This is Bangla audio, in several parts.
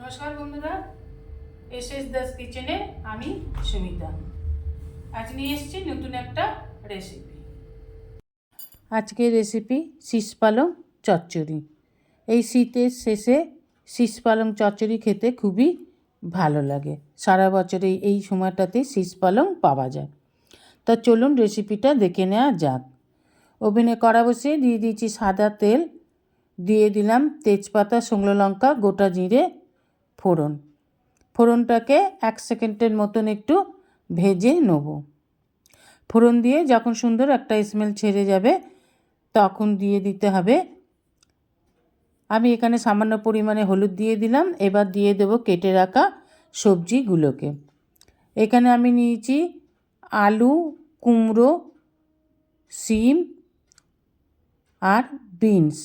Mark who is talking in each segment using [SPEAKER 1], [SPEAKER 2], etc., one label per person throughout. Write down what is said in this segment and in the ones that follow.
[SPEAKER 1] নমস্কার বন্ধুরা এস এস দাস কিচেনে আমি সুমিতা। আজ নিয়ে এসেছি নতুন একটা রেসিপি আজকের রেসিপি শীষ পালং চচ্চড়ি। এই শীতের শেষে শীষ পালং চচ্চড়ি খেতে খুবই ভালো লাগে। সারা বছরে এই সময়টাতে শীষ পালং পাওয়া যায়। তা চলুন রেসিপিটা দেখে নেওয়া যাক। ওভেনে কড়া বসিয়ে দিয়ে দিয়েছি সাদা তেল। দিয়ে দিলাম তেজপাতা, শুকনো লঙ্কা, গোটা জিরে ফোড়ন। ফোড়নটাকে এক সেকেন্ডের মতন একটু ভেজে নেব। ফোড়ন দিয়ে যখন সুন্দর একটা স্মেল ছেড়ে যাবে, তখন দিয়ে দিতে হবে। আমি এখানে সামান্য পরিমাণে হলুদ দিয়ে দিলাম, এবার দিয়ে দেবো কেটে রাখা সবজিগুলোকে। এখানে আমি নিয়েছি আলু, কুমড়ো, সিম আর বিনস।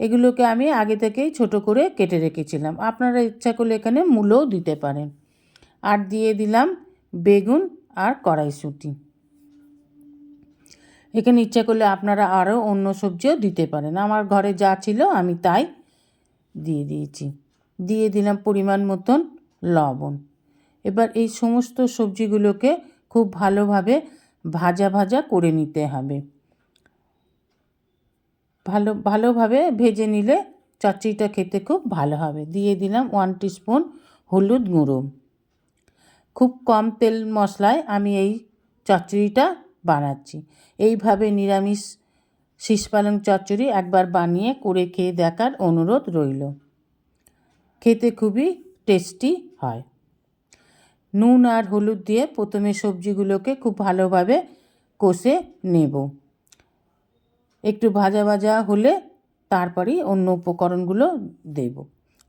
[SPEAKER 1] এগুলোকে আমি আগে থেকেই ছোট করে কেটে রেখেছিলাম। আপনারা ইচ্ছা করলে এখানে মূলও দিতে পারেন। আর দিয়ে দিলাম বেগুন আর কড়াইশুঁটি। এখানে ইচ্ছা করলে আপনারা আরও অন্য সবজিও দিতে পারেন। আমার ঘরে যা ছিল আমি তাই দিয়ে দিয়েছি। দিয়ে দিলাম পরিমাণ মতন লবণ। এবার এই সমস্ত সবজিগুলোকে খুব ভালোভাবে ভাজা ভাজা করে নিতে হবে। ভালো, ভালোভাবে ভেজে নিলে চচ্চড়িটা খেতে খুব ভালো হবে। দিয়ে দিলাম ওয়ান স্পুন হলুদ গুঁড়ো। খুব কম তেল মশলায় আমি এই চচ্চড়িটা বানাচ্ছি। এইভাবে নিরামিষ শীষ পালং চচ্চড়ি একবার বানিয়ে করে খেয়ে দেখার অনুরোধ রইল। খেতে খুবই টেস্টি হয়। নুন আর হলুদ দিয়ে প্রথমে সবজিগুলোকে খুব ভালোভাবে কষে নেব। একটু ভাজা ভাজা হলে তারপরেই অন্য উপকরণগুলো দেব।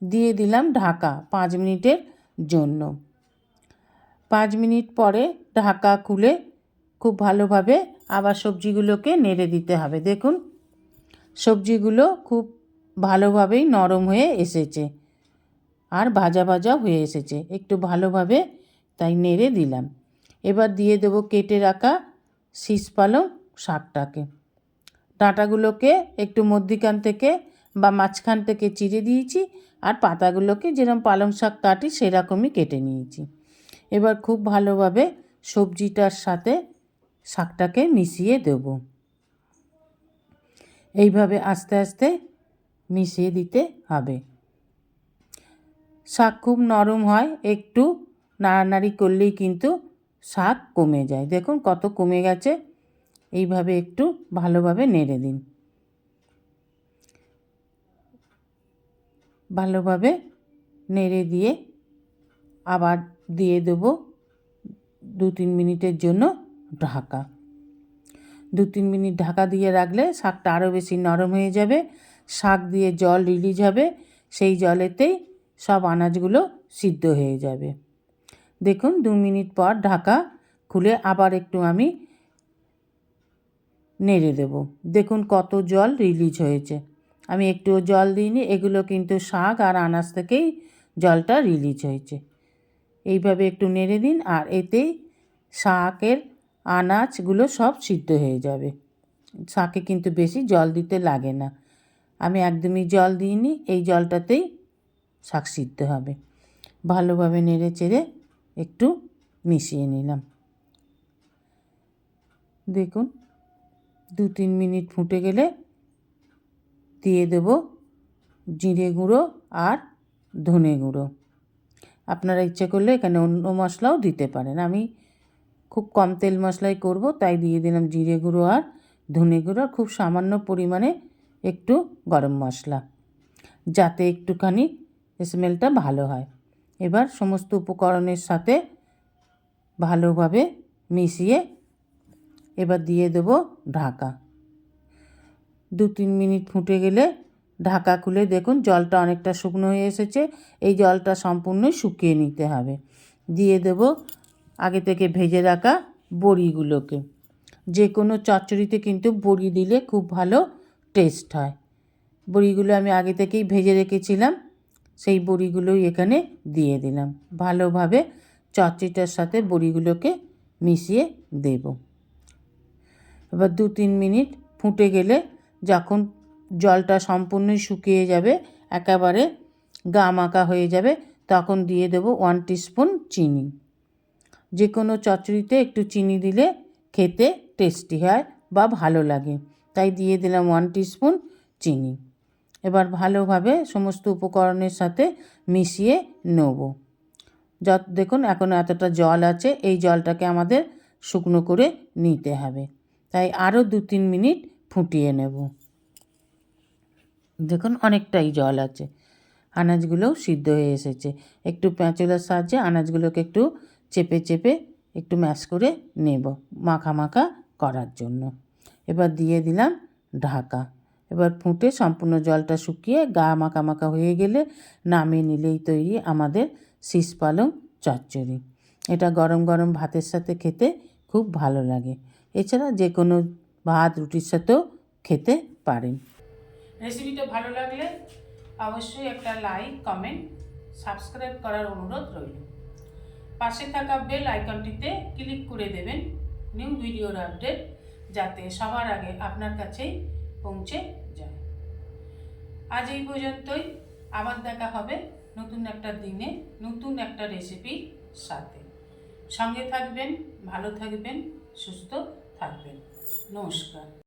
[SPEAKER 1] দিয়ে দিলাম ঢাকা পাঁচ মিনিটের জন্য। পাঁচ মিনিট পরে ঢাকা খুলে খুব ভালোভাবে আবার সবজিগুলোকে নেড়ে দিতে হবে। দেখুন, সবজিগুলো খুব ভালোভাবেই নরম হয়ে এসেছে আর ভাজা ভাজা হয়ে এসেছে। একটু ভালোভাবে তাই নেড়ে দিলাম। এবার দিয়ে দেবো কেটে রাখা শীষ পালং শাকটাকে। ডাঁটাগুলোকে একটু মধ্যিখান থেকে বা মাঝখান থেকে চিড়ে দিয়েছি আর পাতাগুলোকে যেরকম পালং শাক কাটি সেরকমই কেটে নিয়েছি। এবার খুব ভালোভাবে সবজিটার সাথে শাকটাকে মিশিয়ে দেব। এইভাবে আস্তে আস্তে মিশিয়ে দিতে হবে। শাক খুব নরম হয়, একটু নাড়ানাড়ি করলেই কিন্তু শাক কমে যায়। দেখুন কত কমে গেছে। এইভাবে একটু ভালোভাবে নেড়ে দিন। ভালোভাবে নেড়ে দিয়ে আবার দিয়ে দেব দু তিন মিনিটের জন্য ঢাকা। দু তিন মিনিট ঢাকা দিয়ে রাখলে শাকটা আরও বেশি নরম হয়ে যাবে, শাক দিয়ে জল রিলিজ হবে, সেই জলেতেই সব আনাজগুলো সিদ্ধ হয়ে যাবে। দেখুন, দু মিনিট পর ঢাকা খুলে আবার একটু আমি নেড়ে দেব। দেখুন কত জল রিলিজ হয়েছে। আমি একটুও জল দিইনি, এগুলো কিন্তু শাক আর আনাজ থেকেই জলটা রিলিজ হয়েছে। এইভাবে একটু নেড়ে দিন আর এতেই শাকের আনাজগুলো সব সিদ্ধ হয়ে যাবে। শাকে কিন্তু বেশি জল দিতে লাগে না। আমি একদমই জল দিইনি, এই জলটাতেই শাক সিদ্ধ হবে। ভালোভাবে নেড়ে চেড়ে একটু মিশিয়ে নিলাম। দেখুন দু তিন মিনিট ফুটে গেলে দিয়ে দেব জিরে গুঁড়ো আর ধনে গুঁড়ো। আপনারা ইচ্ছে করলে এখানে অন্য মশলাও দিতে পারেন। আমি খুব কম তেল মশলাই করব, তাই দিয়ে দিলাম জিরে গুঁড়ো আর ধনে গুঁড়ো খুব সামান্য পরিমাণে একটু গরম মশলা, যাতে একটুখানি স্মেলটা ভালো হয়। এবার সমস্ত উপকরণের সাথে ভালোভাবে মিশিয়ে এবার দিয়ে দেব ঢাকা। দু তিন মিনিট ফুটে গেলে ঢাকা খুলে দেখুন জলটা অনেকটা শুকনো হয়ে এসেছে। এই জলটা সম্পূর্ণ শুকিয়ে নিতে হবে। দিয়ে দেব আগে থেকে ভেজে রাখা বড়িগুলোকে। যে কোনো চচ্চড়িতে কিন্তু বড়ি দিলে খুব ভালো টেস্ট হয়। বড়িগুলো আমি আগে থেকেই ভেজে রেখেছিলাম, সেই বড়িগুলোই এখানে দিয়ে দিলাম। ভালোভাবে চচ্চড়িটার সাথে বড়িগুলোকে মিশিয়ে দেবো। এবার দু তিন মিনিট ফুটে গেলে যখন জলটা সম্পূর্ণই শুকিয়ে যাবে, একেবারে গা মাখা হয়ে যাবে, তখন দিয়ে দেবো ওয়ান স্পুন চিনি। যে কোনো চচ্চড়িতে একটু চিনি দিলে খেতে টেস্টি হয় বা ভালো লাগে। তাই দিয়ে দিলাম ওয়ান স্পুন চিনি। এবার ভালোভাবে সমস্ত উপকরণের সাথে মিশিয়ে নেব। যত দেখুন, এখন এতটা জল আছে, এই জলটাকে আমাদের শুকনো করে নিতে হবে। তাই আরও দু তিন মিনিট ফুটিয়ে নেব। দেখুন, অনেকটাই জল আছে। আনাজগুলোও সিদ্ধ হয়ে এসেছে। একটু প্যাঁচলার সাহায্যে আনাজগুলোকে একটু চেপে চেপে একটু ম্যাশ করে নেব মাখা মাখা করার জন্য। এবার দিয়ে দিলাম ঢাকা। এবার ফুটে সম্পূর্ণ জলটা শুকিয়ে গা মাখা মাখা হয়ে গেলে নামিয়ে নিলেই তৈরি আমাদের শীষ পালং চচ্চড়ি। এটা গরম গরম ভাতের সাথে খেতে খুব ভালো লাগে। এছাড়া যে কোনো ভাত, রুটির সাথেও খেতে পারেন। রেসিপিটা ভালো লাগলে অবশ্যই একটা লাইক, কমেন্ট, সাবস্ক্রাইব করার অনুরোধ রইল। পাশে থাকা বেল আইকনটিতে ক্লিক করে দেবেন নিউ ভিডিওর আপডেট, যাতে সবার আগে আপনার কাছেই পৌঁছে যায়। আজ এই পর্যন্তই। আবার দেখা হবে নতুন একটা দিনে, নতুন একটা রেসিপির সাথে। সঙ্গে থাকবেন, ভালো থাকবেন, সুস্থ থাকবেন। নমস্কার।